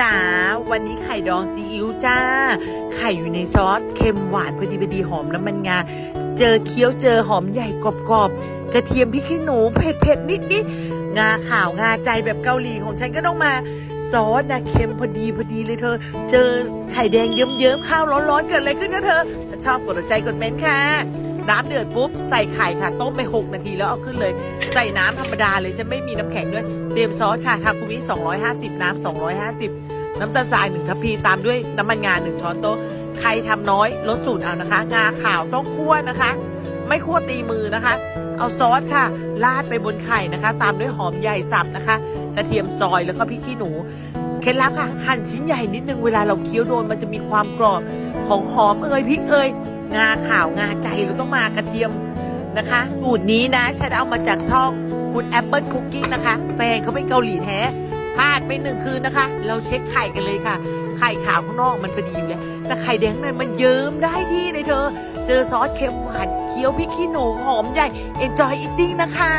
จ๋าวันนี้ไข่ดองซีอิ๊วจ้า ไข่อยู่ในซอสเค็มหวานพอดีพอดีหอมน้ำมันงา เจอเคี้ยวเจอหอมใหญ่กรอบๆกระเทียมพริกขี้หนูเผ็ดเผ็ดนิดนิดงาขาวงาใจแบบเกาหลีของฉันก็ต้องมา ซอสนะเค็มพอดีพอดีเลยเธอ เจอไข่แดงเยิ้มๆข้าวร้อนๆเกิดอะไรขึ้นนะเธอถ้าชอบกดใจกดเม้นต์ค่ะ น้ำเดือดปุ๊บใส่ไข่ค่ะต้มไป 6 นาทีแล้วเอาขึ้นเลย ใส่น้ำธรรมดาเลยฉันไม่มีน้ำแข็งด้วยเตรียมซอสค่ะทาคุมิ250 น้ำ250 น้ำตาลทรายหนึ่งทัพพีตามด้วยน้ำมันงาหนึ่งช้อนโต๊ะใครทำน้อยลดสูตรเอานะคะ งาขาวต้องคั่วนะคะ ไม่คั่วตีมือนะคะ เอาซอสค่ะราดไปบนไข่นะคะ ตามด้วยหอมใหญ่สับนะคะ กระเทียมซอยแล้วก็พริกขี้หนูเคล็ดลับค่ะหั่นชิ้นใหญ่นิดนึงเวลาเราเคี้ยวโดนมันจะมีความกรอบของหอมเอ่ยพริกเอ่ย งาขาวงาใจเราต้องมากระเทียมนะคะสูตรนี้นะฉันเอามาจากช่องคุณแอปเปิลคุกกิ้นะคะ แฟนเขาเป็นเกาหลีแท้พลาดไปหนึ่งคืนนะคะ เราเช็คไข่กันเลยค่ะ ไข่ขาวข้างนอกมันพอดีอยู่แล้วแต่ไข่แดงข้างในมันเยิ้มได้ที่เลยเธอ เจอซอสเค็มหวานเคี้ยวพริกขี้หนูหอมใหญ่ enjoy eating นะคะ